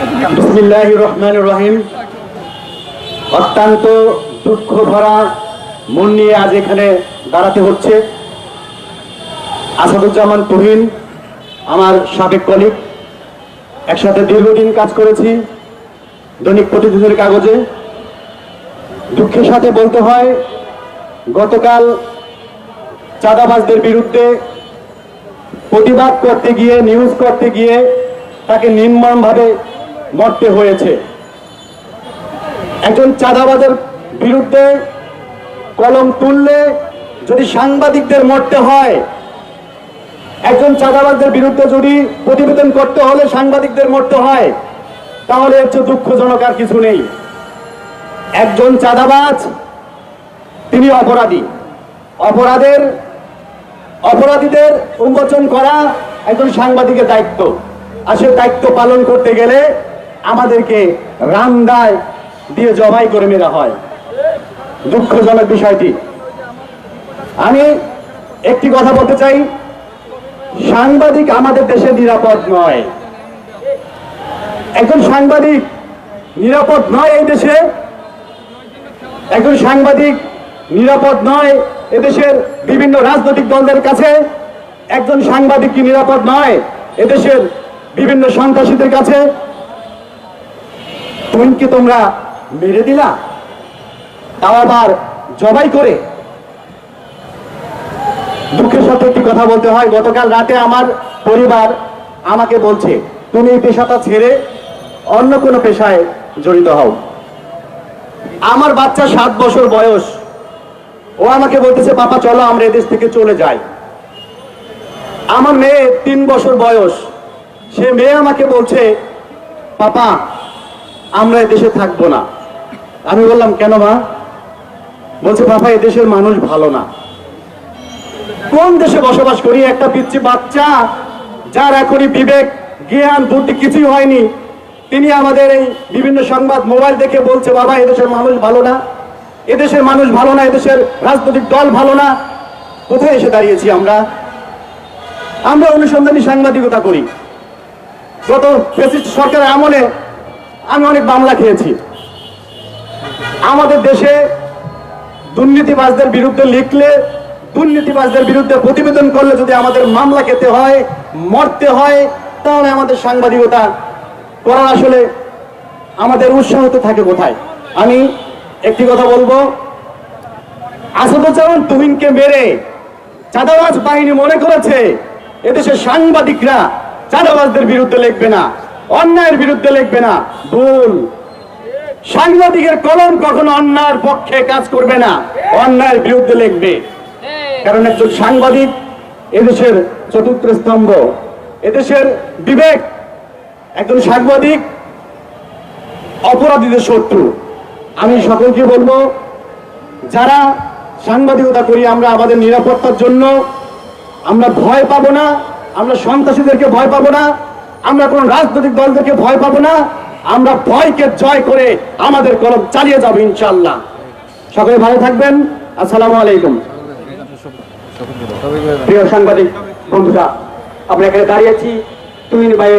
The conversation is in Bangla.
রহমান রহিম অত্যন্ত দুঃখ ভরা মন নিয়ে আজ এখানে দাঁড়াতে হচ্ছে। আসাদুজ্জামান তুহিন, আমার সাবেক কলিগ একসাথে দীর্ঘদিন কাজ করেছি দৈনিক প্রতিদিনের কাগজে। দুঃখের সাথে বলতে হয়, গতকাল চাঁদাবাজদের বিরুদ্ধে প্রতিবাদ করতে গিয়ে নিউজ করতে গিয়ে তাকে নির্মমভাবে মরতে হয়েছে। একজন চাঁদাবাজের বিরুদ্ধে কলম তুললে যদি সাংবাদিকদের মরতে হয়, একজন চাঁদাবাজদের বিরুদ্ধে যদি প্রতিবেদন করতে হলে সাংবাদিকদের মরতে হয়, তাহলে এর চেয়ে দুঃখজনক আর কিছু নেই। একজন চাঁদাবাজ, তিনি অপরাধী। অপরাধের, অপরাধীদের উন্মোচন করা একজন সাংবাদিকের দায়িত্ব। আর সে দায়িত্ব পালন করতে গেলে আমাদেরকে রামদায় দিয়ে জবাই করে মেরা হয়। দুঃখজনক বিষয়টি। আমি একটি কথা বলতে চাই। সাংবাদিক আমাদের দেশে নিরাপদ নয়। একজন সাংবাদিক নিরাপদ নয় এই দেশে। একজন সাংবাদিক নিরাপদ নয় এদেশের বিভিন্ন রাজনৈতিক দলদের কাছে। একজন সাংবাদিক কি নিরাপদ নয় এদেশের বিভিন্ন সন্ত্রাসীদের কাছে। তুমি কি তোমরা মেরে দিলা? তাও আবার জবাই করে? দুঃখের সাথে একটি কথা বলতে হয়, গতকাল রাতে আমার পরিবার আমাকে বলছে, তুমি এই পেশাটা ছেড়ে অন্য কোনো পেশায় জড়িত হও। আমার বাচ্চা সাত বছর বয়স। ও আমাকে বলতেছে, পাপা, চলো, আমরা এদেশ থেকে চলে যাই। আমার মেয়ে তিন বছর বয়স। সে মেয়ে আমাকে বলছে, পাপা আমরা এদেশে থাকব না। আমি বললাম, কেন মা? বলছে পাপা এদেশের মানুষ ভালো না। কোন দেশে বসবাস করি? একটা পিচ্ছি বাচ্চা, যার এখনই বিবেক, জ্ঞান, বুদ্ধি কিছুই হয়নি। তিনি আমাদের এই বিভিন্ন সংবাদ মোবাইল দেখে বলছে, বাবা এদেশের মানুষ ভালো না। এদেশের মানুষ ভালো না এদেশের রাজনৈতিক দল ভালো না। কোথায় এসে দাঁড়িয়েছি আমরা? আমরা অনুসন্ধানী সাংবাদিকতা করি। গত সরকারের আমলে আমি অনেক মামলা খেয়েছি। আমাদের দেশে দুর্নীতিবাজদের বিরুদ্ধে লিখলে, দুর্নীতিবাজদের বিরুদ্ধে প্রতিবেদন করলে যদি আমাদের মামলা খেতে হয়, মরতে হয়, তাহলে আমাদের সাংবাদিকতা করার আসলে আমাদের উৎসাহ তো থাকে কোথায়? আমি একটি কথা বলব। আসাদুজ্জামান তুহিনকে মেরে চাঁদাবাজ বাহিনী মনে করেছে। এদেশের সাংবাদিকরা চাঁদাবাজদের বিরুদ্ধে লিখবে না। অন্যায়ের বিরুদ্ধে লিখবে না। ভুল। সাংবাদিকের কলম কখনো অন্যায়ের পক্ষে কাজ করবে না। অন্যায়ের বিরুদ্ধে লিখবে। কারণ একজন সাংবাদিক এদেশের চতুর্থ স্তম্ভ, এদেশের বিবেক। একজন সাংবাদিক অপরাধীদের শত্রু। আমি সকলকে বলব, যারা সাংবাদিকতা করি, আমরা আমাদের নিরাপত্তার জন্য আমরা ভয় পাবো না, আমরা সন্ত্রাসীদেরকে ভয় পাবো না। আমরা কোন রাজনৈতিক দলদেরকে ভয় পাব না। আমরা ভয়কে জয় করে আমাদের কলম চালিয়ে যাব ইনশাল্লাহ সকলে ভালো থাকবেন। আসসালামু আলাইকুম। প্রিয় সাংবাদিক বন্ধুরা আমরা এখানে দাঁড়িয়েছি তুমি ভাইয়ের